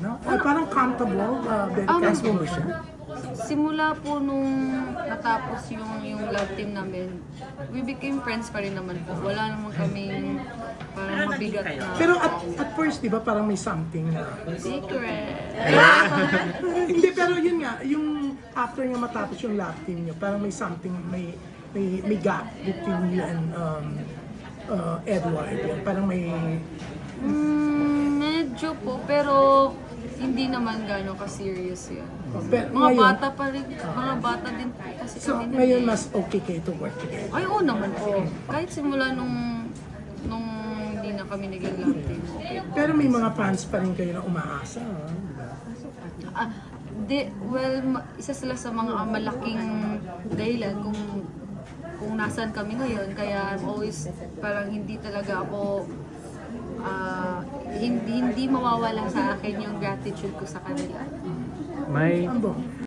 no? Ay, parang comfortable, uh, very Ah, comfortable siya. Simula po nung natapos yung yung love team namin, we became friends pa rin naman po. Wala naman kaming parang mabigat na Pero at, at first, di ba, parang may something na... secret. Hindi, pero yun nga, yung after nga matapos yung love team niyo, parang may something, may may, may gap between you and um, uh, Edward. Parang may... Mm, medyo po, pero hindi naman gano'n ka-serious yun. Pero Mga ngayon, bata pa rin, mga bata din po kasi so kami. nun ngayon eh. mas okay kayo to work together. Ay, oo naman po. Kahit simula nung nung hindi na kami naging love team. Okay. Pero may mga fans pa rin kayo na umaasa. ah, di ba? Ah, di, well, ma- isa sila sa mga malaking dahilan kung kung nasan kami ngayon. Kaya I'm always parang hindi talaga ako ah, hindi hindi mawawala sa akin yung gratitude ko sa kanila. May?